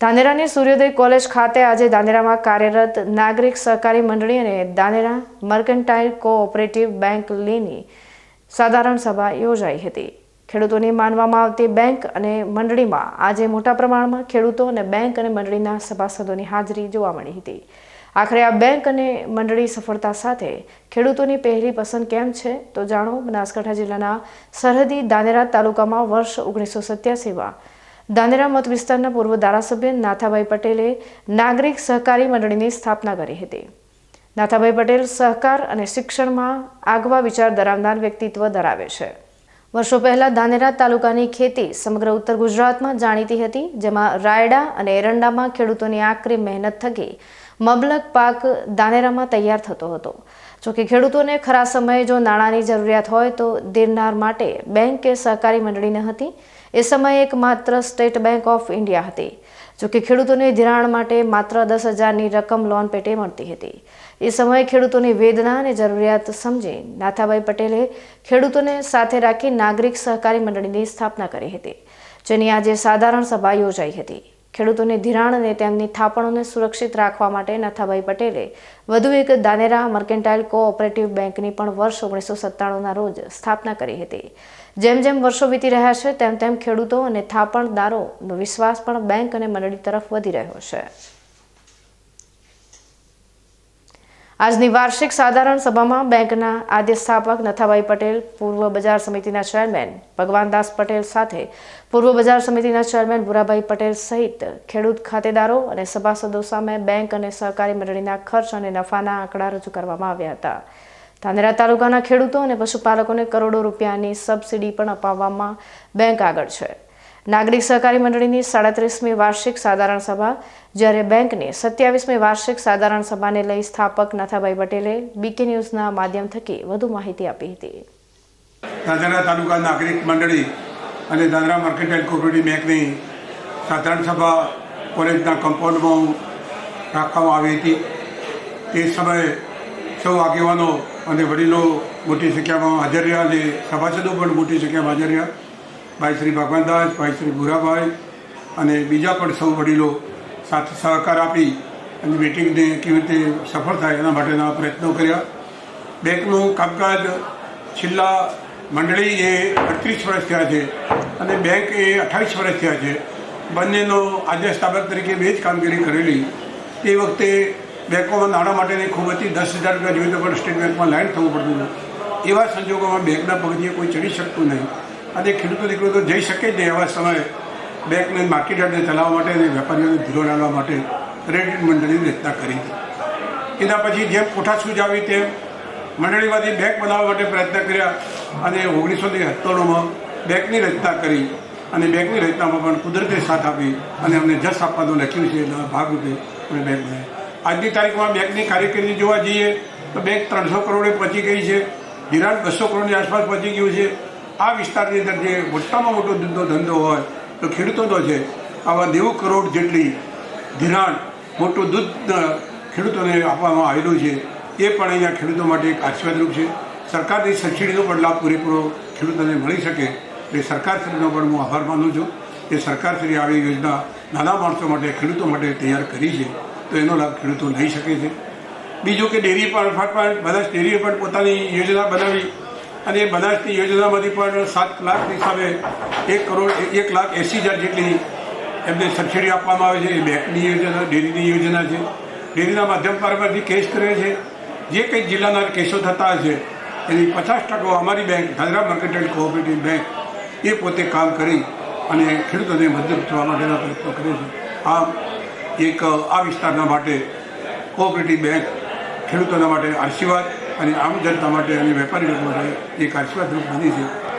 ધાનેરાની સૂર્યોદય કોલેજ ખાતે આજે ધાનેરામાં કાર્યરત નાગરિક સહકારી મંડળી અને ધાનેરા મર્કન્ટાઇલ કોઓપરેટિવ બેંક લીની સાધારણ સભા યોજાઈ હતી. ખેડૂતોની માનવામાં આવતી બેંક અને મંડળીમાં આજે મોટા પ્રમાણમાં ખેડૂતો અને બેંક અને મંડળીના સભાસદોની હાજરી જોવા મળી હતી. આખરે આ બેંક અને મંડળી સફળતા સાથે ખેડૂતોની પહેલી પસંદ કેમ છે તો જાણો બનાસકાંઠા જિલ્લાના સરહદી દાનેરા તાલુકામાં વર્ષ ઓગણીસો સત્યાસીમાં ધાનેરા મત વિસ્તારના પૂર્વ ધારાસભ્ય નાથાભાઈ પટેલે નાગરિક સહકારી મંડળીની સ્થાપના કરી હતી. નાથાભાઈ પટેલ સહકાર અને શિક્ષણમાં આગવા વિચાર ધરાવનાર વ્યક્તિત્વ ધરાવે છે. વર્ષો પહેલા ધાનેરા તાલુકાની ખેતી સમગ્ર ઉત્તર ગુજરાતમાં જાણીતી હતી, જેમાં રાયડા અને એરંડામાં ખેડૂતોની આકરી મહેનત થકી મબલક પાક દાનેરામાં તૈયાર થતો હતો. જોકે ખેડૂતોને ખરા સમયે જો નાણાંની જરૂરિયાત હોય તો દેરનાર માટે બેંક કે સહકારી મંડળી ન હતી એ સમયે એકમાત્ર સ્ટેટ બેંક ઓફ ઇન્ડિયા હતી જોકે ખેડૂતોને ધિરાણ માટે માત્ર દસ હજારની રકમ લોન પેટે મળતી હતી. એ સમયે ખેડૂતોની વેદના અને જરૂરિયાત સમજી નાથાભાઈ પટેલે ખેડૂતોને સાથે રાખી નાગરિક સહકારી મંડળીની સ્થાપના કરી હતી, જેની આજે સાધારણ સભા યોજાઈ હતી. ખેડૂતોને ધિરાણ અને તેમની થાપણોને સુરક્ષિત રાખવા માટે નાથાભાઈ પટેલે વધુ એક દાનેરા મર્કેન્ટાઇલ કોઓપરેટિવ બેંકની પણ વર્ષ ઓગણીસો સત્તાણુંના રોજ સ્થાપના કરી હતી. જેમ જેમ વર્ષો વીતી રહ્યા છે, તેમ તેમ ખેડૂતો અને થાપણદારોનો વિશ્વાસ પણ બેંક અને મંડળી તરફ વધી રહ્યો છે. આજની વાર્ષિક સાધારણ સભામાં બેંકના આદ્ય સ્થાપક નથાભાઈ પટેલ, પૂર્વ બજાર સમિતિના ચેરમેન ભગવાનદાસ પટેલ સાથે, પૂર્વ બજાર સમિતિના ચેરમેન ભુરાભાઈ પટેલ સહિત ખેડૂત ખાતેદારો અને સભાસદો સામે બેંક અને સહકારી મંડળીના ખર્ચ અને નફાના આંકડા રજૂ કરવામાં આવ્યા હતા. ધાનેરા તાલુકાના ખેડૂતો અને પશુપાલકોને કરોડો રૂપિયાની સબસિડી પણ અપાવવામાં બેંક આગળ છે. નાગરિક સહકારી મંડળીની સાડત્રીસમી વાર્ષિક સાધારણ સભા, જ્યારે બેંકની સત્યાવીસમી વાર્ષિક સાધારણ સભાને લઈ સ્થાપક નાથાભાઈ પટેલે બીકે ન્યૂઝના માધ્યમ થકી વધુ માહિતી આપી હતી. દાદરા તાલુકા નાગરિક મંડળી અને દાદરા માર્કેટાઇલ કોઓપરેટિવ બેંકની સાધારણ સભા કોલેજના કમ્પાઉન્ડમાં રાખવામાં આવી હતી. તે સમયે સૌ આગેવાનો અને વડીલો મોટી સંખ્યામાં હાજર રહ્યા અને સભાસદો પણ મોટી સંખ્યામાં હાજર રહ્યા. ભાઈ શ્રી ભગવાનદાસ, ભાઈ શ્રી ભૂરાભાઈ અને બીજા પણ સૌ વડીલો સાથે સહકાર આપી અને મિટિંગને કેવી રીતે સફળ થાય એના માટેના પ્રયત્નો કર્યા. બેંકનું કામકાજ છેલ્લા મંડળી એ અડત્રીસ વર્ષ થયા છે અને બેંક એ અઠ્ઠાવીસ વર્ષ થયા છે. બંનેનો આજે સ્થાપક તરીકે બે જ કામગીરી કરેલી. તે વખતે બેંકોમાં નાણાં માટેની ખૂબ હતી દસ હજાર રૂપિયા જોઈએ તો પણ સ્ટેટ બેંકમાં લાઈન થવું પડતું હતું. એવા સંજોગોમાં બેંકના પગથિયે કોઈ ચડી શકતું નહીં. અને ખેડૂતો દીકરો તો જઈ શકે જ નહીં એવા સમયે બેંકને માર્કેટયાર્ડને ચલાવવા માટે અને વેપારીઓને ધીરો લાવવા માટે ક્રેડિટ મંડળીની રચના કરી હતી. એના પછી જેમ કોઠા સૂજ આવી તેમ મંડળીમાંથી બેંક બનાવવા માટે પ્રયત્ન કર્યા અને ઓગણીસો સત્તાણુંમાં બેંકની રચના કરી અને બેંકની રચનામાં પણ કુદરતે સાથ આપી અને અમને જસ આપવાનું લખ્યું છે એના ભાગરૂપે અમે બેંક બનાવી આજની તારીખમાં બેંકની કાર્યકરી જોવા જઈએ તો બેંક ત્રણસો કરોડે પહોંચી ગઈ છે. ધિરાણ બસો કરોડની આસપાસ પહોંચી ગયું છે. આ વિસ્તારની અંદર જે મોટામાં મોટો દૂધનો ધંધો હોય, તો ખેડૂતોનો છે, આવા નેવું કરોડ જેટલી ધિરાણ મોટું દૂધ ખેડૂતોને આપવામાં આવેલું છે. એ પણ અહીંયા ખેડૂતો માટે એક આશીર્વાદરૂપ છે. સરકારની સબસિડીનો પણ લાભ પૂરેપૂરો ખેડૂતોને મળી શકે. એટલે સરકારશ્રીનો પણ હું આભાર માનું છું. કે સરકારશ્રી આવી યોજના નાના માણસો માટે, ખેડૂતો માટે તૈયાર કરી છે. તો એનો લાભ ખેડૂતો લઈ શકે છે. બીજું કે ડેરી પણ, બધા જ ડેરીએ પણ પોતાની યોજના બનાવી અને એ બનાસની યોજનામાંથી પણ સાત લાખની સામે એક કરોડ, એક લાખ એંસી હજાર જેટલી એમને સબસિડી આપવામાં આવે છે. એ બેંકની યોજના, ડેરીની યોજના છે. ડેરીના માધ્યમ પરથી કેસ કરે છે. જે કંઈ જિલ્લાના કેસો થતા હશે, એની પચાસ ટકા અમારી બેંક ધાદરા મર્કેટાઇલ કોઓપરેટિવ બેંક એ પોતે કામ કરી અને ખેડૂતોને મદદ થવા માટેના પ્રયત્નો કરે છે. આમ એક, આ વિસ્તારના માટે કોઓપરેટિવ બેંક ખેડૂતોના માટે આશીર્વાદ અને આમ જનતા માટે અને વેપારી લોકો માટે એક આશીર્વાદરૂપ બની છે.